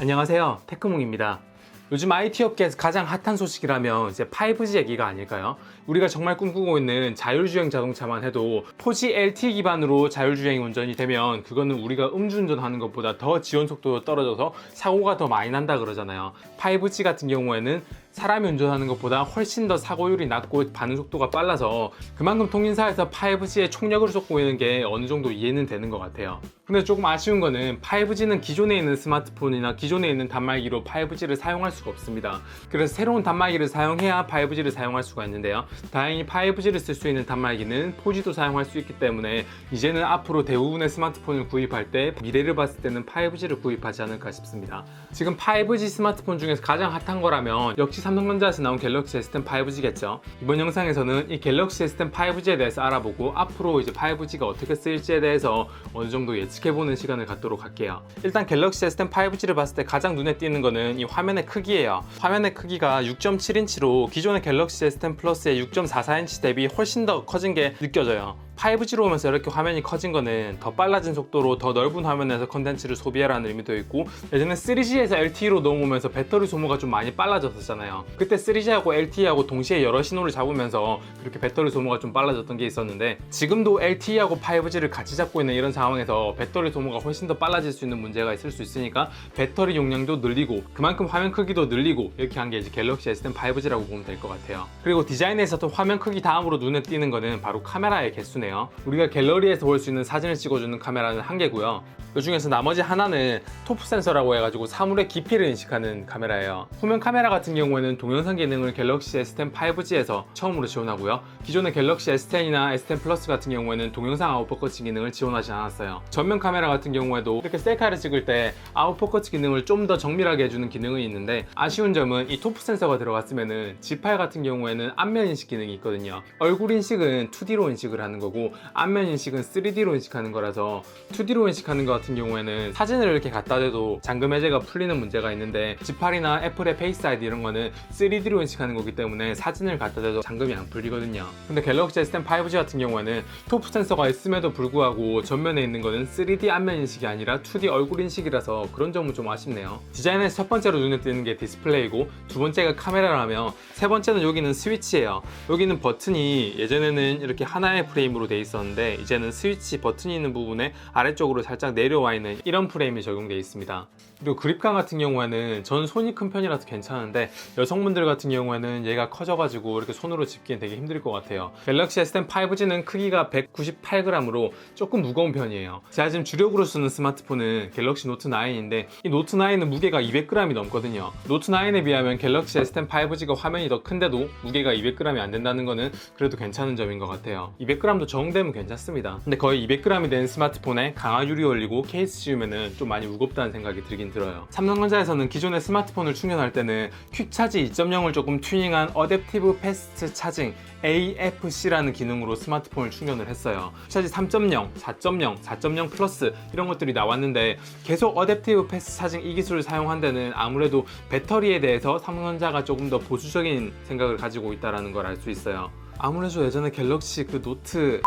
안녕하세요. 테크몽입니다. 요즘 IT 업계에서 가장 핫한 소식이라면 이제 5G 얘기가 아닐까요? 우리가 정말 꿈꾸고 있는 자율주행 자동차만 해도 4G LTE 기반으로 자율주행 운전이 되면 그거는 우리가 음주운전하는 것보다 더 지원 속도가 떨어져서 사고가 더 많이 난다 그러잖아요. 5G 같은 경우에는 사람이 운전하는 것보다 훨씬 더 사고율이 낮고 반응 속도가 빨라서 그만큼 통신사에서 5G에 총력을 쏟고 있는 게 어느 정도 이해는 되는 것 같아요. 근데 조금 아쉬운 거는 5G는 기존에 있는 스마트폰이나 기존에 있는 단말기로 5G를 사용할 수가 없습니다. 그래서 새로운 단말기를 사용해야 5G를 사용할 수가 있는데요. 다행히 5G를 쓸 수 있는 단말기는 4G도 사용할 수 있기 때문에 이제는 앞으로 대부분의 스마트폰을 구입할 때 미래를 봤을 때는 5G를 구입하지 않을까 싶습니다. 지금 5G 스마트폰 중에서 가장 핫한 거라면 역시 삼성전자에서 나온 갤럭시 S10 5G겠죠. 이번 영상에서는 이 갤럭시 S10 5G에 대해서 알아보고 앞으로 이제 5G가 어떻게 쓰일지에 대해서 어느 정도 예측해보는 시간을 갖도록 할게요. 일단 갤럭시 S10 5G를 봤을 때 가장 눈에 띄는 거는 이 화면의 크기 예요. 화면의 크기가 6.7인치로 기존의 갤럭시 S10 플러스의 6.44인치 대비 훨씬 더 커진 게 느껴져요. 5G로 오면서 이렇게 화면이 커진 거는 더 빨라진 속도로 더 넓은 화면에서 컨텐츠를 소비하라는 의미도 있고 예전에 3G에서 LTE로 넘어오면서 배터리 소모가 좀 많이 빨라졌었잖아요. 그때 3G하고 LTE하고 동시에 여러 신호를 잡으면서 그렇게 배터리 소모가 좀 빨라졌던 게 있었는데 지금도 LTE하고 5G를 같이 잡고 있는 이런 상황에서 배터리 소모가 훨씬 더 빨라질 수 있는 문제가 있을 수 있으니까 배터리 용량도 늘리고 그만큼 화면 크기도 늘리고 이렇게 한 게 이제 갤럭시 S10 5G라고 보면 될 것 같아요. 그리고 디자인에서도 화면 크기 다음으로 눈에 띄는 거는 바로 카메라의 개수네요 우리가 갤러리에서 볼 수 있는 사진을 찍어주는 카메라는 한 개고요. 이 중에서 나머지 하나는 토프 센서라고 해가지고 사물의 깊이를 인식하는 카메라예요. 후면 카메라 같은 경우에는 동영상 기능을 갤럭시 S10 5G에서 처음으로 지원하고요. 기존의 갤럭시 S10이나 S10 플러스 같은 경우에는 동영상 아웃포커스 기능을 지원하지 않았어요. 전면 카메라 같은 경우에도 이렇게 셀카를 찍을 때 아웃포커스 기능을 좀 더 정밀하게 해주는 기능은 있는데 아쉬운 점은 이 토프 센서가 들어갔으면은 G8 같은 경우에는 안면 인식 기능이 있거든요. 얼굴 인식은 2D로 인식을 하는 거고 안면 인식은 3D로 인식하는 거라서 2D로 인식하는 것 같은 경우에는 사진을 이렇게 갖다 대도 잠금 해제가 풀리는 문제가 있는데 G8이나 애플의 페이스 아이디 이런 거는 3D로 인식하는 거기 때문에 사진을 갖다 대도 잠금이 안 풀리거든요. 근데 갤럭시 S10 5G 같은 경우에는 토프 센서가 있음에도 불구하고 전면에 있는 거는 3D 안면 인식이 아니라 2D 얼굴 인식이라서 그런 점은 좀 아쉽네요. 디자인에서 첫 번째로 눈에 띄는 게 디스플레이고 두 번째가 카메라라며 세 번째는 여기는 스위치예요. 여기는 버튼이 예전에는 이렇게 하나의 프레임 으로 돼 있었는데 이제는 스위치 버튼이 있는 부분에 아래쪽으로 살짝 내려와 있는 이런 프레임이 적용되어 있습니다. 그리고 그립감 같은 경우에는 전 손이 큰 편이라서 괜찮은데 여성분들 같은 경우에는 얘가 커져가지고 이렇게 손으로 집기엔 되게 힘들 것 같아요. 갤럭시 S10 5G는 크기가 198g으로 조금 무거운 편이에요. 제가 지금 주력으로 쓰는 스마트폰은 갤럭시 노트 9인데 이 노트 9은 무게가 200g이 넘거든요. 노트 9에 비하면 갤럭시 S10 5G가 화면이 더 큰데도 무게가 200g이 안 된다는 거는 그래도 괜찮은 점인 것 같아요. 200g도 적응되면 괜찮습니다. 근데 거의 200g이 된 스마트폰에 강화 유리 올리고 케이스 씌우면은 좀 많이 무겁다는 생각이 들긴 들어요. 삼성전자에서는 기존의 스마트폰을 충전할 때는 퀵차지 2.0을 조금 튜닝한 어댑티브 패스트 차징 AFC라는 기능으로 스마트폰을 충전을 했어요. 퀵차지 3.0, 4.0, 4.0 플러스 이런 것들이 나왔는데 계속 어댑티브 패스트 차징 이 기술을 사용한 데는 아무래도 배터리에 대해서 삼성전자가 조금 더 보수적인 생각을 가지고 있다는 걸 알 수 있어요. 아무래도 예전에 갤럭시 그 노트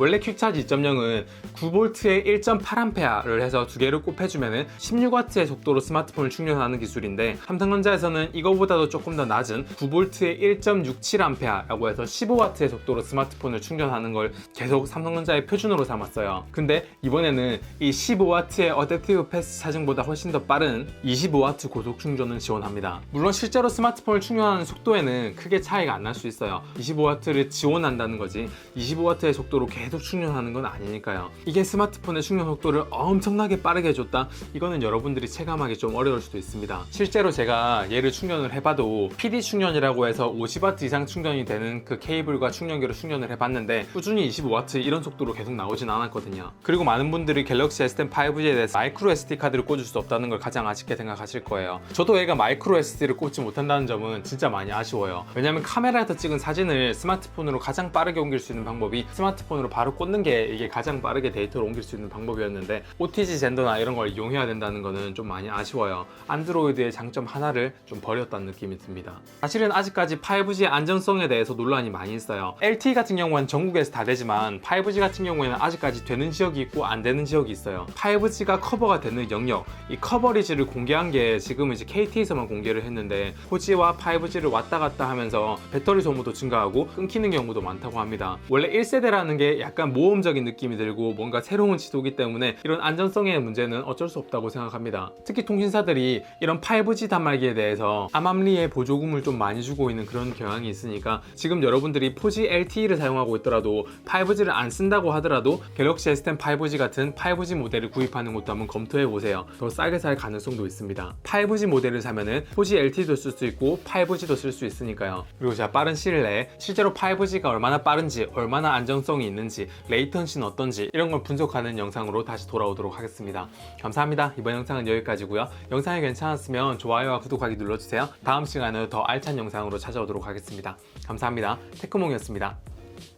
원래 퀵차지 2.0은 9V에 1.8A를 해서 두 개를 곱해주면 16W의 속도로 스마트폰을 충전하는 기술인데 삼성전자에서는 이거보다도 조금 더 낮은 9V에 1.67A라고 해서 15W의 속도로 스마트폰을 충전하는 걸 계속 삼성전자의 표준으로 삼았어요. 근데 이번에는 이 15W의 어댑티브 패스 차징보다 훨씬 더 빠른 25W 고속 충전을 지원합니다. 물론 실제로 스마트폰을 충전하는 속도에는 크게 차이가 안 날 수 있어요. 25W를 지원한다는 거지 25W의 속도로 계속 충전하는 건 아니니까요. 이게 스마트폰의 충전 속도를 엄청나게 빠르게 해줬다? 이거는 여러분들이 체감하기 좀 어려울 수도 있습니다. 실제로 제가 얘를 충전을 해봐도 PD 충전이라고 해서 50W 이상 충전이 되는 그 케이블과 충전기로 충전을 해봤는데 꾸준히 25W 이런 속도로 계속 나오진 않았거든요. 그리고 많은 분들이 갤럭시 S10 5G에 대해서 마이크로 SD 카드를 꽂을 수 없다는 걸 가장 아쉽게 생각하실 거예요. 저도 얘가 마이크로 SD를 꽂지 못한다는 점은 진짜 많이 아쉬워요. 왜냐면 카메라에서 찍은 사진을 스마트폰으로 가장 빠르게 옮길 수 있는 방법이 스마트폰으로 바로 꽂는 게 이게 가장 빠르게 데이터를 옮길 수 있는 방법이었는데 OTG 젠더나 이런 걸 이용해야 된다는 거는 좀 많이 아쉬워요. 안드로이드의 장점 하나를 좀 버렸다는 느낌이 듭니다. 사실은 아직까지 5G의 안전성에 대해서 논란이 많이 있어요. LTE 같은 경우는 전국에서 다 되지만 5G 같은 경우에는 아직까지 되는 지역이 있고 안 되는 지역이 있어요. 5G가 커버가 되는 영역, 이 커버리지를 공개한 게 지금은 이제 KT에서만 공개를 했는데 4G와 5G를 왔다 갔다 하면서 배터리 소모도 증가하고 끊기는 경우도 많다고 합니다. 원래 1세대라는 게 약간 모험적인 느낌이 들고 뭔가 새로운 지도기 때문에 이런 안전성의 문제는 어쩔 수 없다고 생각합니다. 특히 통신사들이 이런 5G 단말기에 대해서 암암리에 보조금을 좀 많이 주고 있는 그런 경향이 있으니까 지금 여러분들이 4G LTE를 사용하고 있더라도 5G를 안 쓴다고 하더라도 갤럭시 S10 5G 같은 5G 모델을 구입하는 것도 한번 검토해 보세요. 더 싸게 살 가능성도 있습니다. 5G 모델을 사면은 4G LTE도 쓸 수 있고 5G도 쓸 수 있으니까요. 그리고 제가 빠른 시일 내에 실제로 5G가 얼마나 빠른지, 얼마나 안정성이 있는 지, 레이턴시는 어떤지 이런 걸 분석하는 영상으로 다시 돌아오도록 하겠습니다. 감사합니다. 이번 영상은 여기까지고요. 영상이 괜찮았으면 좋아요와 구독하기 눌러주세요. 다음 시간에 더 알찬 영상으로 찾아오도록 하겠습니다. 감사합니다. 테크몽이었습니다.